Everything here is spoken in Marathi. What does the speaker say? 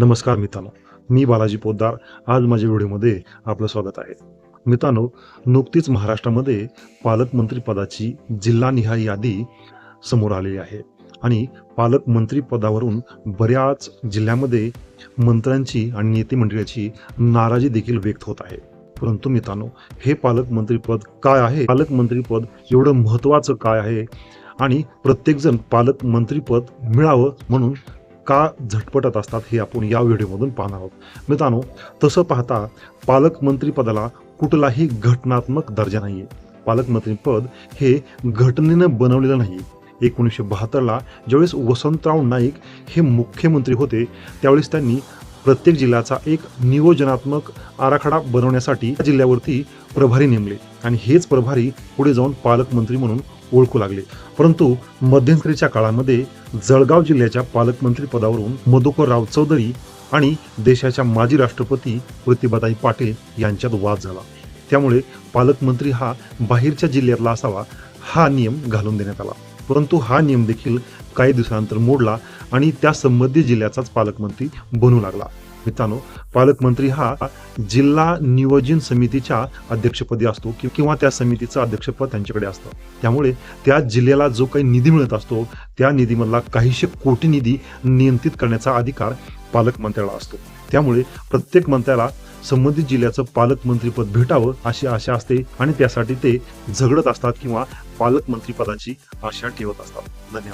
नमस्कार मित्रांनो. मी बालाजी पोद्दार. आज माझ्या व्हिडिओमध्ये आपलं स्वागत आहे. मित्रांनो नुकतीच महाराष्ट्रामध्ये पालकमंत्री पदाची जिल्हानिहाय यादी समोर आलेली आहे. आणि पालकमंत्री पदावरून बऱ्याच जिल्ह्यामध्ये मंत्र्यांची आणि नेते मंडळाची नाराजी देखील व्यक्त होत आहे. परंतु मित्रांनो हे पालकमंत्रीपद काय आहे? पालकमंत्रीपद एवढं महत्त्वाचं काय आहे? आणि प्रत्येकजण पालकमंत्रीपद मिळावं म्हणून का झटपटत असतात हे आपण या व्हिडिओमधून पाहणार आहोत. मित्रांनो तसं पाहता पालकमंत्रीपदाला कुठलाही घटनात्मक दर्जा नाही आहे पालकमंत्रीपद हे घटनेनं बनवलेलं नाही एकोणीसशे बहात्तरला ज्यावेळेस वसंतराव नाईक हे मुख्यमंत्री होते त्यावेळेस त्यांनी प्रत्येक जिल्ह्याचा एक नियोजनात्मक आराखडा बनवण्यासाठी जिल्ह्यावरती प्रभारी नेमले. आणि हेच प्रभारी पुढे जाऊन पालकमंत्री म्हणून ओळखू लागले. परंतु मध्यंतरीच्या काळामध्ये जळगाव जिल्ह्याच्या पालकमंत्री पदावरून मधुकरराव चौधरी आणि देशाच्या माजी राष्ट्रपती प्रतिभाताई पाटील यांच्यात वाद झाला. त्यामुळे पालकमंत्री हा बाहेरच्या जिल्ह्यातला असावा हा नियम घालून देण्यात आला. परंतु हा नियम देखील काही दिवसानंतर मोडला आणि त्या संबंधित जिल्ह्याचाच पालकमंत्री बनू लागला. मित्रांनो पालकमंत्री हा जिल्हा नियोजन समितीच्या अध्यक्षपदी असतो किंवा त्या समितीचं अध्यक्षपद त्यांच्याकडे असतं. त्यामुळे त्या जिल्ह्याला जो काही निधी मिळत असतो त्या निधीमधला काहीशे कोटी निधी नियंत्रित करण्याचा अधिकार पालकमंत्र्याला असतो. त्यामुळे प्रत्येक मंत्र्याला संबंधित जिल्ह्याचं पालकमंत्रीपद भेटावं अशी आशा असते आणि त्यासाठी ते झगडत असतात किंवा पालकमंत्रीपदाची आशा ठेवत असतात. धन्यवाद.